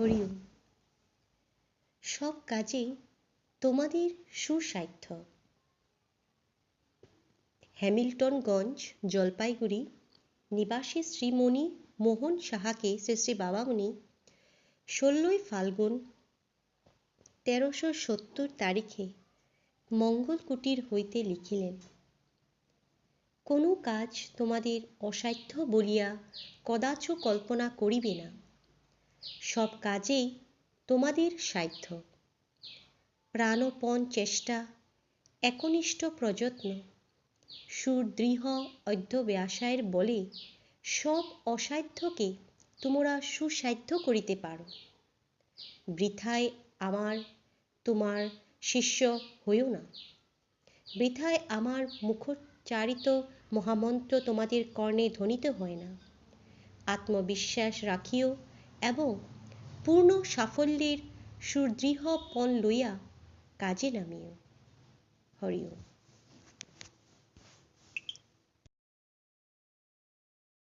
হরিওম সব কাজেই তোমাদের সুসাধ্য। হ্যামিল্টনগঞ্জ, জলপাইগুড়ি, নিবাসী শ্রীমণি মোহন সাহাকে শ্রী শ্রী বাবামণি, ষোলোই ফাল্গুন, তেরোশো সত্তর তারিখে মঙ্গল কুটির হইতে লিখিলেন, কোনো কাজ তোমাদের অসাধ্য বলিয়া কদাচ কল্পনা করিবে না। সব কাজেই তোমাদের সাধ্য। প্রাণপণ চেষ্টা, একনিষ্ঠ প্রযত্ন, সুদৃঢ় অধ্যবসায়ের বলে সব অসাধ্যকে তোমরা সুসাধ্য করিতে পারো। বৃথায় আমার, তোমার শিষ্য হইও না। বৃথায় আমার মুখোচ্চারিত মহামন্ত্র তোমাদের কর্ণে ধ্বনিত হয় না। আত্মবিশ্বাস রাখিও এবং পূর্ণ সাফল্যের সুদৃঢ় পণ লইয়া কাজে নামিও। হরিওম।